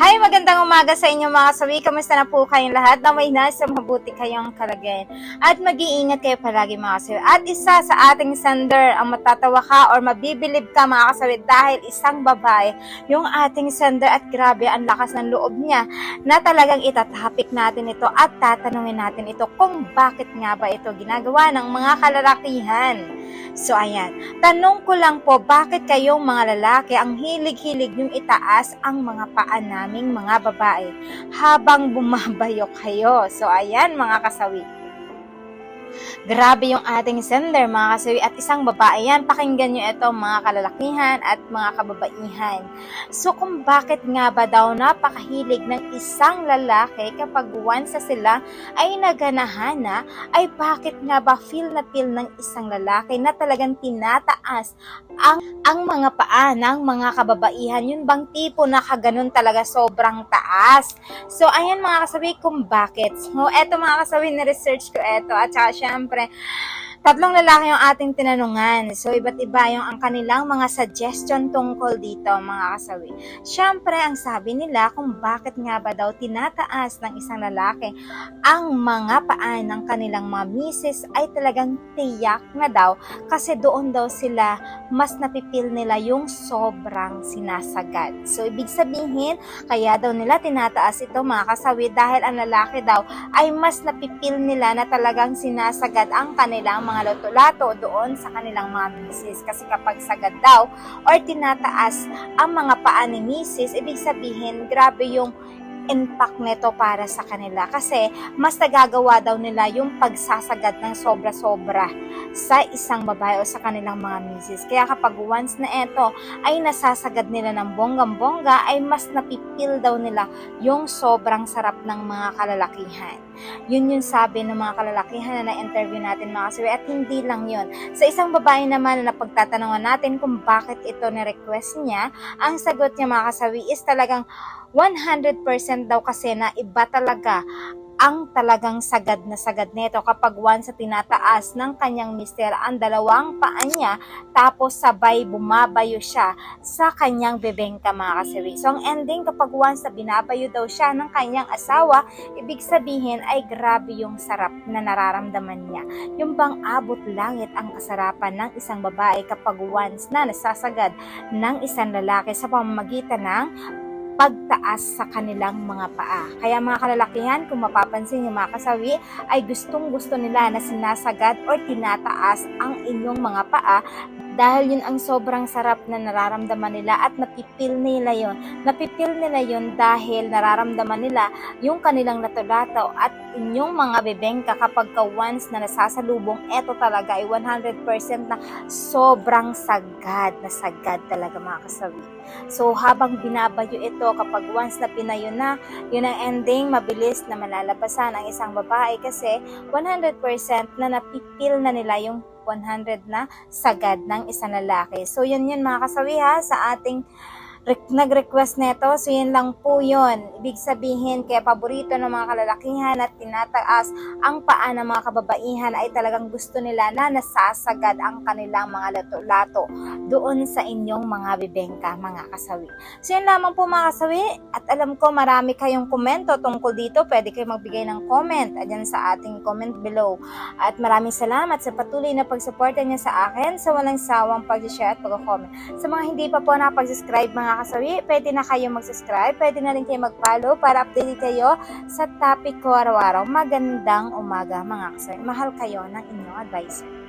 Hi, magandang umaga sa inyo mga sawi. Kamusta na po kayong lahat? Na may nasa mabuti kayong kalagayan. At mag-iingat kayo palagi mga kasawi. At isa sa ating sender ang matatawa ka or mabibilib ka mga kasawi dahil isang babae yung ating sender at grabe ang lakas ng loob niya na talagang itatapik natin ito at tatanungin natin ito kung bakit nga ba ito ginagawa ng mga kalalakihan. So ayan, tanong ko lang po bakit kayong mga lalaki ang hilig-hilig yung itaas ang mga paa naming mga babae habang bumabayok kayo. So ayan mga kasawi. Grabe yung ating sender mga kasawi at isang babae yan. Pakinggan nyo ito mga kalalakihan at mga kababaihan. So kung bakit nga ba daw napakahilig ng isang lalaki kapag once na sila ay naganahan na, ay bakit nga ba feel na feel ng isang lalaki na talagang tinataas ang, ang mga paa ng mga kababaihan. Yun bang tipo na kaganon talaga sobrang taas. So ayan mga kasabi kung bakit. So eto mga kasabi na research ko eto at saka sempre. Tatlong lalaki yung ating tinanungan. So, iba't iba yung ang kanilang mga suggestion tungkol dito, mga kasawi. Siyempre, ang sabi nila kung bakit nga ba daw tinataas ng isang lalaki ang mga paa ng kanilang mga misis ay talagang tiyak na daw kasi doon daw sila mas napipil nila yung sobrang sinasagad. So, ibig sabihin, kaya daw nila tinataas ito mga kasawi dahil ang lalaki daw ay mas napipil nila na talagang sinasagad ang kanilang mga loto-lato doon sa kanilang mga misis. Kasi kapag sagad daw or tinataas ang mga paa ni misis, ibig sabihin, grabe yung impact nito para sa kanila kasi mas nagagawa daw nila yung pagsasagad ng sobra-sobra sa isang babae o sa kanilang mga misis. Kaya kapag once na ito ay nasasagad nila ng bonggang-bongga ay mas napipil daw nila yung sobrang sarap ng mga kalalakihan. Yun yung sabi ng mga kalalakihan na na-interview natin mga kasiwi at hindi lang yun. Sa isang babae naman na pagtatanungan natin kung bakit ito ni-request niya, ang sagot niya mga kasawi is talagang 100% daw kasi na iba talaga ang talagang sagad na sagad nito kapag once sa tinataas ng kanyang mister ang dalawang paa niya tapos sabay bumabayo siya sa kanyang bebengka mga kasiwi. So ang ending kapag once na binabayo daw siya ng kanyang asawa, ibig sabihin ay grabe yung sarap na nararamdaman niya. Yung bang abot langit ang kasarapan ng isang babae kapag once na nasasagad ng isang lalaki sa pamamagitan ng pagtaas sa kanilang mga paa. Kaya mga kalalakihan, kung mapapansin yung mga kasawi, ay gustong gusto nila na sinasagad or tinataas ang inyong mga paa dahil yun ang sobrang sarap na nararamdaman nila at napipil nila yon. Napipil nila yon dahil nararamdaman nila yung kanilang latulato at inyong mga bebengka kapag ka once na nasasalubong, eto talaga ay 100% na sobrang sagad na sagad talaga mga kasawi. So habang binabayo ito kapag once na pinayo na, yun ang ending, mabilis na malalabasan ang isang babae kasi 100% na napipil na nila yung 100 na sagad ng isang lalaki. So yun yun mga kasawi ha sa ating nag-request nito. So, yun lang po yun. Ibig sabihin, kaya paborito ng mga kalalakihan at tinataas ang paa ng mga kababaihan ay talagang gusto nila na nasasagad ang kanilang mga lato-lato doon sa inyong mga bibengka, mga kasawi. So, yun lamang po mga kasawi. At alam ko marami kayong komento tungkol dito. Pwede kayo magbigay ng comment adyan sa ating comment below. At maraming salamat sa patuloy na pagsuporta niya sa akin sa walang sawang pag-share at pag-comment. Sa mga hindi pa po nakapag-subscribe mga kasawi, pwede na kayo mag-subscribe, pwede na rin kayo mag-follow para update kayo sa topic ko araw-araw. Magandang umaga mga kasawi. Mahal kayo ng inyong advisor.